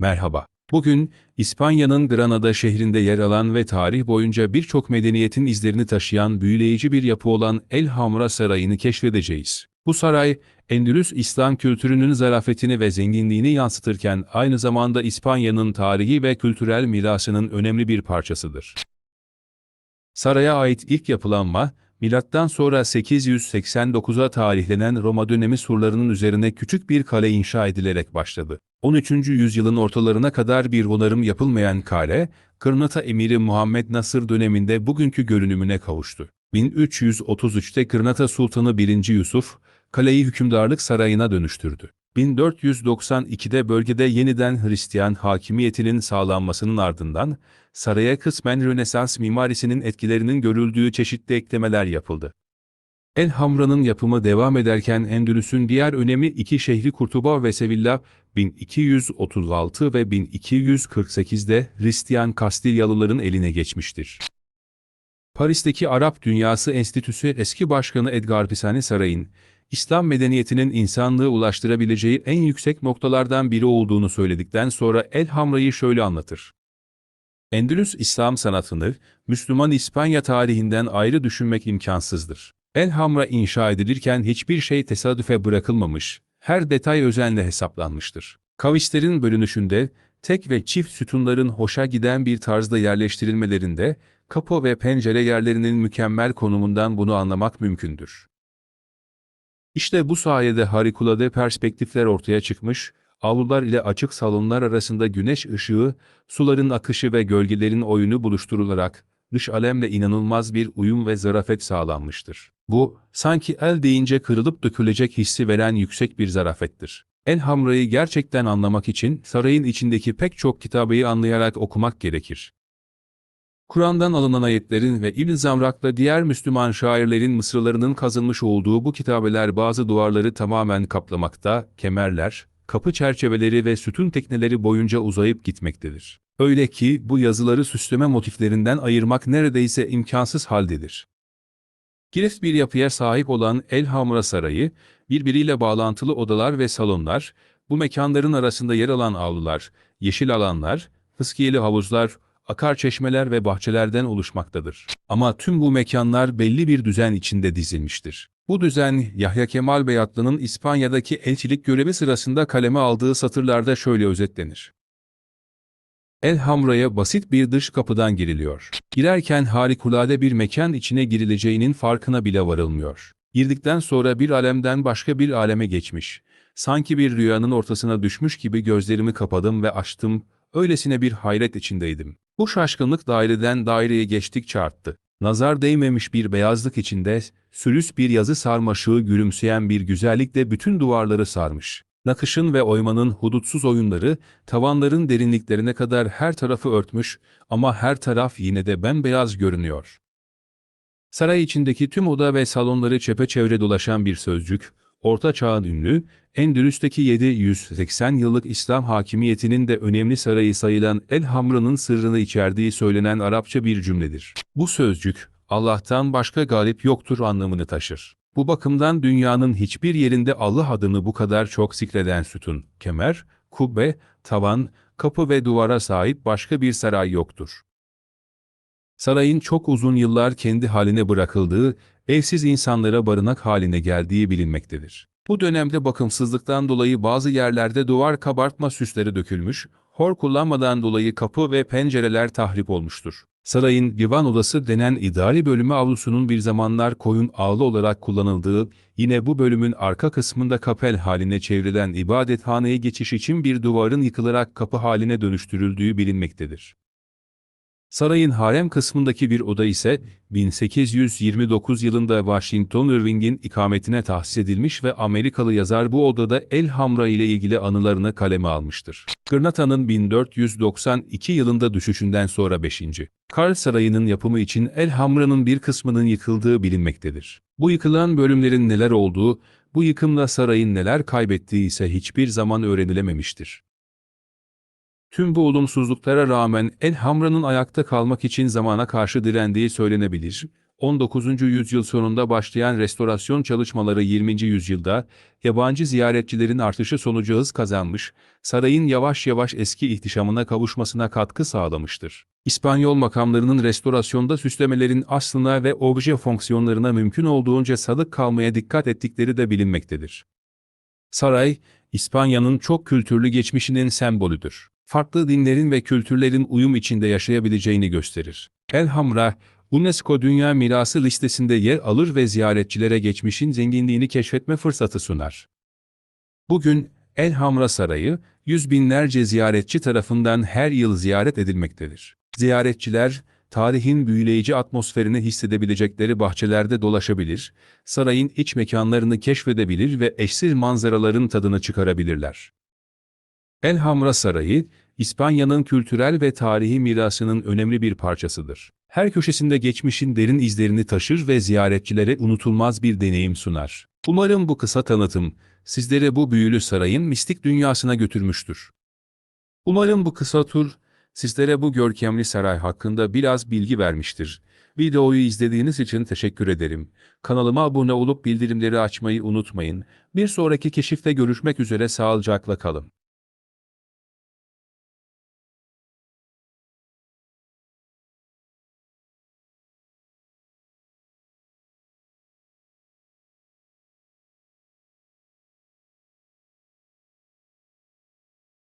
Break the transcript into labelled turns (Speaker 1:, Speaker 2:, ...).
Speaker 1: Merhaba. Bugün İspanya'nın Granada şehrinde yer alan ve tarih boyunca birçok medeniyetin izlerini taşıyan büyüleyici bir yapı olan El Hamra Sarayı'nı keşfedeceğiz. Bu saray, Endülüs İslam kültürünün zarafetini ve zenginliğini yansıtırken aynı zamanda İspanya'nın tarihi ve kültürel mirasının önemli bir parçasıdır. Saraya ait ilk yapılanma, milattan sonra 889'a tarihlenen Roma dönemi surlarının üzerine küçük bir kale inşa edilerek başladı. 13. yüzyılın ortalarına kadar bir onarım yapılmayan kale, Kırnata emiri Muhammed Nasır döneminde bugünkü görünümüne kavuştu. 1333'te Kırnata Sultanı 1. Yusuf, kaleyi hükümdarlık sarayına dönüştürdü. 1492'de bölgede yeniden Hristiyan hakimiyetinin sağlanmasının ardından, saraya kısmen Rönesans mimarisinin etkilerinin görüldüğü çeşitli eklemeler yapıldı. El Hamra'nın yapımı devam ederken Endülüs'ün diğer önemli iki şehri Kurtuba ve Sevilla, 1236 ve 1248'de Hristiyan Kastilyalıların eline geçmiştir. Paris'teki Arap Dünyası Enstitüsü eski başkanı Edgar Pisani Saray'ın, İslam medeniyetinin insanlığı ulaştırabileceği en yüksek noktalardan biri olduğunu söyledikten sonra El Hamra'yı şöyle anlatır. Endülüs İslam sanatını, Müslüman İspanya tarihinden ayrı düşünmek imkansızdır. El Hamra inşa edilirken hiçbir şey tesadüfe bırakılmamış, her detay özenle hesaplanmıştır. Kavislerin bölünüşünde, tek ve çift sütunların hoşa giden bir tarzda yerleştirilmelerinde, kapı ve pencere yerlerinin mükemmel konumundan bunu anlamak mümkündür. İşte bu sayede harikulade perspektifler ortaya çıkmış, avlular ile açık salonlar arasında güneş ışığı, suların akışı ve gölgelerin oyunu buluşturularak, dış alemle inanılmaz bir uyum ve zarafet sağlanmıştır. Bu, sanki el deyince kırılıp dökülecek hissi veren yüksek bir zarafettir. El Hamra'yı gerçekten anlamak için sarayın içindeki pek çok kitabıyı anlayarak okumak gerekir. Kur'an'dan alınan ayetlerin ve İbn Zamrak'la diğer Müslüman şairlerin mısralarının kazınmış olduğu bu kitabeler bazı duvarları tamamen kaplamakta, kemerler, kapı çerçeveleri ve sütun tekneleri boyunca uzayıp gitmektedir. Öyle ki bu yazıları süsleme motiflerinden ayırmak neredeyse imkansız haldedir. Girift bir yapıya sahip olan El Hamra Sarayı, birbiriyle bağlantılı odalar ve salonlar, bu mekanların arasında yer alan avlular, yeşil alanlar, fıskiyeli havuzlar, akar çeşmeler ve bahçelerden oluşmaktadır. Ama tüm bu mekanlar belli bir düzen içinde dizilmiştir. Bu düzen, Yahya Kemal Beyatlı'nın İspanya'daki elçilik görevi sırasında kaleme aldığı satırlarda şöyle özetlenir. El Hamra'ya basit bir dış kapıdan giriliyor. Girerken harikulade bir mekan içine girileceğinin farkına bile varılmıyor. Girdikten sonra bir alemden başka bir aleme geçmiş. Sanki bir rüyanın ortasına düşmüş gibi gözlerimi kapadım ve açtım, öylesine bir hayret içindeydim. Bu şaşkınlık daireden daireye geçtikçe arttı. Nazar değmemiş bir beyazlık içinde, sülüs bir yazı sarmaşığı gülümseyen bir güzellikle bütün duvarları sarmış. Nakışın ve oymanın hudutsuz oyunları, tavanların derinliklerine kadar her tarafı örtmüş ama her taraf yine de bembeyaz görünüyor. Saray içindeki tüm oda ve salonları çepeçevre dolaşan bir sözcük, Orta Çağ'ın ünlü, Endülüs'teki 780 yıllık İslam hakimiyetinin de önemli sarayı sayılan El Hamra'nın sırrını içerdiği söylenen Arapça bir cümledir. Bu sözcük, Allah'tan başka galip yoktur anlamını taşır. Bu bakımdan dünyanın hiçbir yerinde Allah adını bu kadar çok zikreden sütun, kemer, kubbe, tavan, kapı ve duvara sahip başka bir saray yoktur. Sarayın çok uzun yıllar kendi haline bırakıldığı, evsiz insanlara barınak haline geldiği bilinmektedir. Bu dönemde bakımsızlıktan dolayı bazı yerlerde duvar kabartma süsleri dökülmüş, hor kullanmadan dolayı kapı ve pencereler tahrip olmuştur. Sarayın divan odası denen idari bölümü avlusunun bir zamanlar koyun ağlı olarak kullanıldığı, yine bu bölümün arka kısmında kapel haline çevrilen ibadethaneye geçiş için bir duvarın yıkılarak kapı haline dönüştürüldüğü bilinmektedir. Sarayın harem kısmındaki bir oda ise 1829 yılında Washington Irving'in ikametine tahsis edilmiş ve Amerikalı yazar bu odada El Hamra ile ilgili anılarını kaleme almıştır. Granata'nın 1492 yılında düşüşünden sonra 5. Karl Sarayı'nın yapımı için El Hamra'nın bir kısmının yıkıldığı bilinmektedir. Bu yıkılan bölümlerin neler olduğu, bu yıkımla sarayın neler kaybettiği ise hiçbir zaman öğrenilememiştir. Tüm bu olumsuzluklara rağmen El Hamra'nın ayakta kalmak için zamana karşı direndiği söylenebilir. 19. yüzyıl sonunda başlayan restorasyon çalışmaları 20. yüzyılda yabancı ziyaretçilerin artışı sonucu hız kazanmış, sarayın yavaş yavaş eski ihtişamına kavuşmasına katkı sağlamıştır. İspanyol makamlarının restorasyonda süslemelerin aslına ve obje fonksiyonlarına mümkün olduğunca sadık kalmaya dikkat ettikleri de bilinmektedir. Saray, İspanya'nın çok kültürlü geçmişinin sembolüdür. Farklı dinlerin ve kültürlerin uyum içinde yaşayabileceğini gösterir. El Hamra, UNESCO Dünya Mirası listesinde yer alır ve ziyaretçilere geçmişin zenginliğini keşfetme fırsatı sunar. Bugün El Hamra Sarayı, yüz binlerce ziyaretçi tarafından her yıl ziyaret edilmektedir. Ziyaretçiler, tarihin büyüleyici atmosferini hissedebilecekleri bahçelerde dolaşabilir, sarayın iç mekanlarını keşfedebilir ve eşsiz manzaraların tadını çıkarabilirler. El Hamra Sarayı, İspanya'nın kültürel ve tarihi mirasının önemli bir parçasıdır. Her köşesinde geçmişin derin izlerini taşır ve ziyaretçilere unutulmaz bir deneyim sunar. Umarım bu kısa tanıtım, sizlere bu büyülü sarayın mistik dünyasına götürmüştür. Umarım bu kısa tur, sizlere bu görkemli saray hakkında biraz bilgi vermiştir. Videoyu izlediğiniz için teşekkür ederim. Kanalıma abone olup bildirimleri açmayı unutmayın. Bir sonraki keşifte görüşmek üzere sağlıcakla kalın.